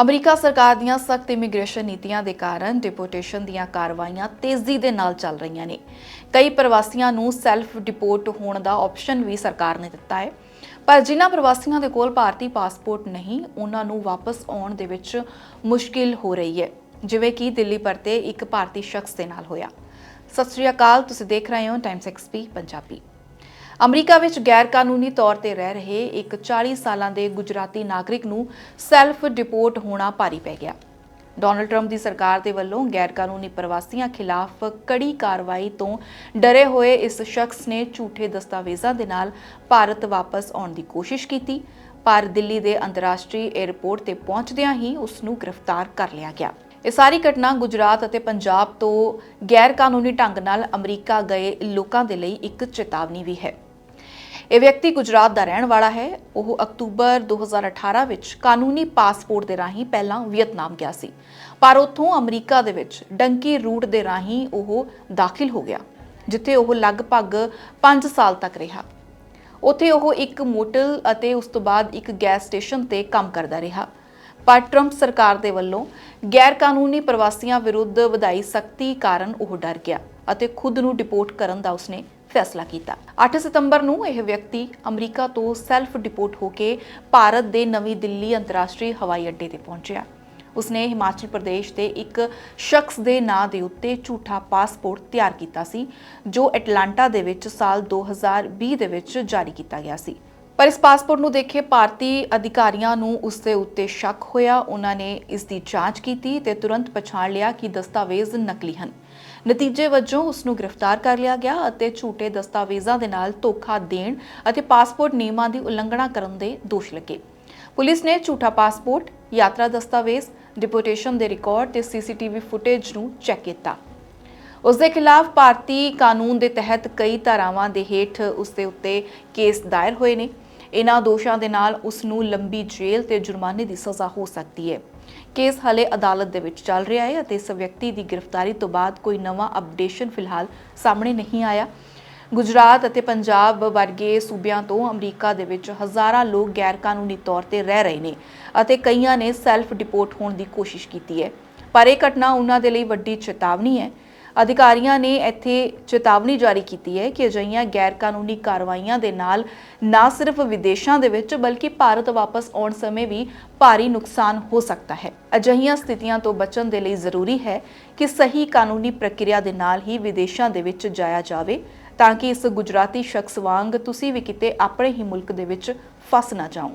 America ਸਰਕਾਰ ਦੀਆਂ ਸਖਤ ਇਮੀਗ੍ਰੇਸ਼ਨ ਨੀਤੀਆਂ ਦੇ ਕਾਰਨ ਡਿਪੋਰਟੇਸ਼ਨ ਦੀਆਂ ਕਾਰਵਾਈਆਂ ਤੇਜ਼ੀ ਦੇ ਨਾਲ ਚੱਲ ਰਹੀਆਂ ਨੇ। ਕਈ ਪ੍ਰਵਾਸੀਆਂ ਨੂੰ ਸੈਲਫ ਡਿਪੋਰਟ ਹੋਣ ਦਾ ਆਪਸ਼ਨ ਵੀ ਸਰਕਾਰ ਨੇ ਦਿੱਤਾ ਹੈ। ਪਰ ਜਿਨ੍ਹਾਂ ਪ੍ਰਵਾਸੀਆਂ ਦੇ ਕੋਲ ਭਾਰਤੀ ਪਾਸਪੋਰਟ ਨਹੀਂ, ਉਹਨਾਂ ਨੂੰ ਵਾਪਸ ਆਉਣ ਦੇ ਵਿੱਚ ਮੁਸ਼ਕਿਲ ਹੋ ਰਹੀ ਹੈ, ਜਿਵੇਂ ਕਿ ਦਿੱਲੀ ਪਰਤੇ ਇੱਕ ਭਾਰਤੀ ਸ਼ਖਸ ਦੇ ਨਾਲ ਹੋਇਆ। ਸਤਿ ਸ਼੍ਰੀ ਅਕਾਲ, ਤੁਸੀਂ ਦੇਖ ਰਹੇ ਹੋ ਟਾਈਮਸ ਐਕਸਪੀ ਪੰਜਾਬੀ। ਅਮਰੀਕਾ ਵਿੱਚ ਗੈਰ ਕਾਨੂੰਨੀ ਤੌਰ ਤੇ ਰਹਿ ਰਹੇ ਇੱਕ 40 ਸਾਲਾਂ ਦੇ ਗੁਜਰਾਤੀ ਨਾਗਰਿਕ ਨੂੰ ਸੈਲਫ ਡਿਪੋਰਟ ਹੋਣਾ ਭਾਰੀ ਪੈ ਗਿਆ। ਡੋਨਲਡ ਟਰੰਪ ਦੀ ਸਰਕਾਰ ਦੇ ਵੱਲੋਂ ਗੈਰ ਕਾਨੂੰਨੀ ਪ੍ਰਵਾਸੀਆਂ ਖਿਲਾਫ ਕੜੀ ਕਾਰਵਾਈ ਤੋਂ ਡਰੇ ਹੋਏ ਇਸ ਸ਼ਖਸ ਨੇ ਝੂਠੇ ਦਸਤਾਵੇਜ਼ਾਂ ਦੇ ਨਾਲ ਭਾਰਤ ਵਾਪਸ ਆਉਣ ਦੀ ਕੋਸ਼ਿਸ਼ ਕੀਤੀ। ਪਰ ਦਿੱਲੀ ਦੇ ਅੰਤਰਰਾਸ਼ਟਰੀ ਏਅਰਪੋਰਟ ਤੇ ਪਹੁੰਚਦਿਆਂ ਹੀ ਉਸ ਨੂੰ ਗ੍ਰਿਫਤਾਰ ਕਰ ਲਿਆ ਗਿਆ। ਇਹ ਸਾਰੀ ਘਟਨਾ ਗੁਜਰਾਤ ਅਤੇ ਪੰਜਾਬ ਤੋਂ ਗੈਰ ਕਾਨੂੰਨੀ ਢੰਗ ਨਾਲ ਅਮਰੀਕਾ ਗਏ ਲੋਕਾਂ ਦੇ ਲਈ ਇੱਕ ਚੇਤਾਵਨੀ ਵੀ ਹੈ। ਇਹ ਵਿਅਕਤੀ ਗੁਜਰਾਤ ਦਾ ਰਹਿਣ ਵਾਲਾ ਹੈ। ਉਹ ਅਕਤੂਬਰ 2018 ਵਿੱਚ ਕਾਨੂੰਨੀ ਪਾਸਪੋਰਟ ਦੇ ਰਾਹੀਂ ਪਹਿਲਾਂ ਵੀਅਤਨਾਮ ਗਿਆ ਸੀ। ਪਰ ਉੱਥੋਂ ਅਮਰੀਕਾ ਦੇ ਵਿੱਚ ਡੰਕੀ ਰੂਟ ਦੇ ਰਾਹੀਂ ਉਹ ਦਾਖਲ ਹੋ ਗਿਆ, ਜਿੱਥੇ ਉਹ ਲਗਭਗ 5 ਸਾਲ ਤੱਕ ਰਿਹਾ। ਉੱਥੇ ਉਹ ਇੱਕ ਮੋਟਲ ਅਤੇ ਉਸ ਤੋਂ ਬਾਅਦ ਇੱਕ ਗੈਸ ਸਟੇਸ਼ਨ ਤੇ ਕੰਮ ਕਰਦਾ ਰਿਹਾ। ਪਰ ਟਰੰਪ ਸਰਕਾਰ ਦੇ ਵੱਲੋਂ ਗੈਰ ਕਾਨੂੰਨੀ ਪ੍ਰਵਾਸੀਆਂ ਵਿਰੁੱਧ ਵਧਾਈ ਸਖਤੀ ਕਾਰਨ ਉਹ ਡਰ ਗਿਆ ਅਤੇ ਖੁਦ ਨੂੰ ਡਿਪੋਰਟ ਕਰਨ ਦਾ ਉਸਨੇ ਫੈਸਲਾ ਕੀਤਾ। 8 ਸਤੰਬਰ ਨੂੰ ਇਹ ਵਿਅਕਤੀ ਅਮਰੀਕਾ ਤੋਂ ਸੈਲਫ ਡਿਪੋਰਟ ਹੋ ਕੇ ਭਾਰਤ ਦੇ ਨਵੀਂ ਦਿੱਲੀ ਅੰਤਰਰਾਸ਼ਟਰੀ ਹਵਾਈ ਅੱਡੇ ਤੇ ਪਹੁੰਚਿਆ। ਉਸਨੇ ਹਿਮਾਚਲ ਪ੍ਰਦੇਸ਼ ਦੇ ਇੱਕ ਸ਼ਖਸ ਦੇ ਨਾਂ ਦੇ ਉੱਤੇ ਝੂਠਾ ਪਾਸਪੋਰਟ ਤਿਆਰ ਕੀਤਾ ਸੀ, ਜੋ ਐਟਲਾਂਟਾ ਦੇ ਵਿੱਚ ਸਾਲ 2020 ਦੇ ਵਿੱਚ ਜਾਰੀ ਕੀਤਾ ਗਿਆ ਸੀ। ਪਰ ਇਸ ਪਾਸਪੋਰਟ ਨੂੰ ਦੇਖੇ ਭਾਰਤੀ ਅਧਿਕਾਰੀਆਂ ਨੂੰ ਉਸ ਦੇ ਉੱਤੇ ਸ਼ੱਕ ਹੋਇਆ। ਉਹਨਾਂ ਨੇ ਇਸ ਦੀ ਜਾਂਚ ਕੀਤੀ ਤੇ ਤੁਰੰਤ ਪਛਾਣ ਲਿਆ ਕਿ ਦਸਤਾਵੇਜ਼ ਨਕਲੀ ਹਨ। ਨਤੀਜੇ ਵਜੋਂ ਉਸ ਨੂੰ ਗ੍ਰਿਫਤਾਰ ਕਰ ਲਿਆ ਗਿਆ ਅਤੇ ਝੂਠੇ ਦਸਤਾਵੇਜ਼ਾਂ ਦੇ ਨਾਲ ਧੋਖਾ ਦੇਣ ਅਤੇ ਪਾਸਪੋਰਟ ਨਿਯਮਾਂ ਦੀ ਉਲੰਘਣਾ ਕਰਨ ਦੇ ਦੋਸ਼ ਲੱਗੇ। ਪੁਲਿਸ ਨੇ ਝੂਠਾ ਪਾਸਪੋਰਟ, ਯਾਤਰਾ ਦਸਤਾਵੇਜ਼, ਡਿਪੋਰਟੇਸ਼ਨ ਦੇ ਰਿਕਾਰਡ ਤੇ ਸੀਸੀਟੀਵੀ ਫੁਟੇਜ ਨੂੰ ਚੈੱਕ ਕੀਤਾ। ਉਸ ਦੇ ਖਿਲਾਫ ਭਾਰਤੀ ਕਾਨੂੰਨ ਦੇ ਤਹਿਤ ਕਈ ਧਾਰਾਵਾਂ ਦੇ ਹੇਠ ਉਸ ਦੇ ਉੱਤੇ ਕੇਸ ਦਾਇਰ ਹੋਏ ਨੇ। ਇਹਨਾਂ ਦੋਸ਼ਾਂ ਦੇ ਨਾਲ ਉਸ ਨੂੰ ਲੰਬੀ ਜੇਲ੍ਹ ਤੇ ਜੁਰਮਾਨੇ ਦੀ ਸਜ਼ਾ ਹੋ ਸਕਦੀ ਹੈ। ਕੇਸ ਹਲੇ ਅਦਾਲਤ ਦੇ ਵਿੱਚ ਚੱਲ ਰਿਹਾ ਹੈ ਅਤੇ ਇਸ ਵਿਅਕਤੀ ਦੀ ਗ੍ਰਿਫਤਾਰੀ ਤੋਂ ਬਾਅਦ ਕੋਈ ਨਵਾਂ ਅਪਡੇਸ਼ਨ ਫਿਲਹਾਲ ਸਾਹਮਣੇ ਨਹੀਂ ਆਇਆ। ਗੁਜਰਾਤ ਅਤੇ ਪੰਜਾਬ ਵਰਗੇ ਸੂਬਿਆਂ ਤੋਂ ਅਮਰੀਕਾ ਦੇ ਵਿੱਚ ਹਜ਼ਾਰਾਂ ਲੋਕ ਗੈਰ ਕਾਨੂੰਨੀ ਤੌਰ ਤੇ ਰਹਿ ਰਹੇ ਨੇ ਅਤੇ ਕਈਆਂ ਨੇ ਸੈਲਫ ਡਿਪੋਰਟ ਹੋਣ ਦੀ ਕੋਸ਼ਿਸ਼ ਕੀਤੀ ਹੈ। ਪਰ ਇਹ ਘਟਨਾ ਉਹਨਾਂ ਦੇ ਲਈ ਵੱਡੀ ਚੇਤਾਵਨੀ ਹੈ ਅਧਿਕਾਰੀਆਂ ਨੇ ਇੱਥੇ ਚੇਤਾਵਨੀ ਜਾਰੀ ਕੀਤੀ ਹੈ ਕਿ ਅਜਿਹੀਆਂ ਗੈਰ ਕਾਨੂੰਨੀ ਕਾਰਵਾਈਆਂ ਦੇ ਨਾਲ ਨਾ ਸਿਰਫ ਵਿਦੇਸ਼ਾਂ ਦੇ ਵਿੱਚ, ਬਲਕਿ ਭਾਰਤ ਵਾਪਸ ਆਉਣ ਸਮੇਂ ਵੀ ਭਾਰੀ ਨੁਕਸਾਨ ਹੋ ਸਕਦਾ ਹੈ। ਅਜਿਹੀਆਂ ਸਥਿਤੀਆਂ ਤੋਂ ਬਚਣ ਦੇ ਲਈ ਜ਼ਰੂਰੀ ਹੈ ਕਿ ਸਹੀ ਕਾਨੂੰਨੀ ਪ੍ਰਕਿਰਿਆ ਦੇ ਨਾਲ ਹੀ ਵਿਦੇਸ਼ਾਂ ਦੇ ਵਿੱਚ ਜਾਇਆ ਜਾਵੇ, ਤਾਂ ਕਿ ਇਸ ਗੁਜਰਾਤੀ ਸ਼ਖਸ ਵਾਂਗ ਤੁਸੀਂ ਵੀ ਕਿਤੇ ਆਪਣੇ ਹੀ ਮੁਲਕ ਦੇ ਵਿੱਚ ਫਸ ਨਾ ਜਾਓ।